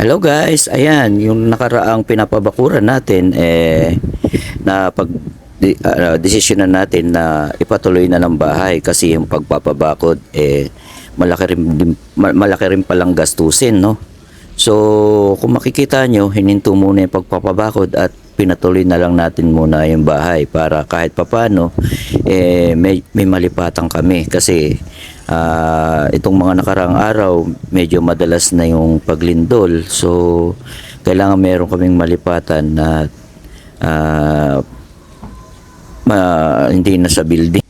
Hello guys, ayan, yung nakaraang pinapabakuran natin, eh, na pag di, ah, desisyonan natin na ipatuloy na ng bahay kasi yung pagpapabakod, eh, malaki rin, malaki rin palang gastusin, no? So, kung makikita nyo, hininto muna yung pagpapabakod at pinatuloy na lang natin muna yung bahay para kahit papano, eh, may, may malipatan kami kasi ah, itong mga nakarang araw, medyo madalas na yung paglindol. So, kailangan meron kaming malipatan na ah, ma- hindi na sa building.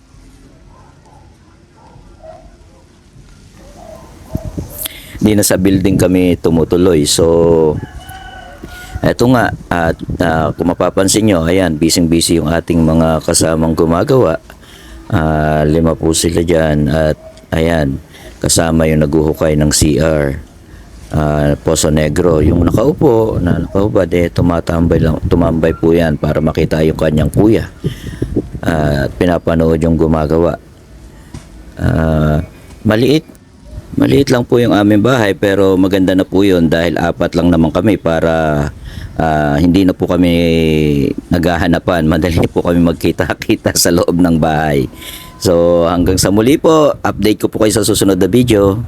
Hindi na sa building kami tumutuloy. So, eto nga, at ah, kung mapapansin nyo, ayan, busy-busy yung ating mga kasamang gumagawa. Ah, lima po sila dyan at ayan, kasama yung naguhukay ng CR. ah, Poso Negro. Yung nakaupo, na nakaubad, eh, tumatambay, lang, tumambay po yan para makita yung kanyang kuya. At pinapanood yung gumagawa. Ah, maliit. Maliit lang po yung aming bahay pero maganda na po yun dahil apat lang naman kami para ah, hindi na po kami naghahanapan. Madali po kami magkita-kita sa loob ng bahay. So hanggang sa muli po, update ko po kayo sa susunod na video.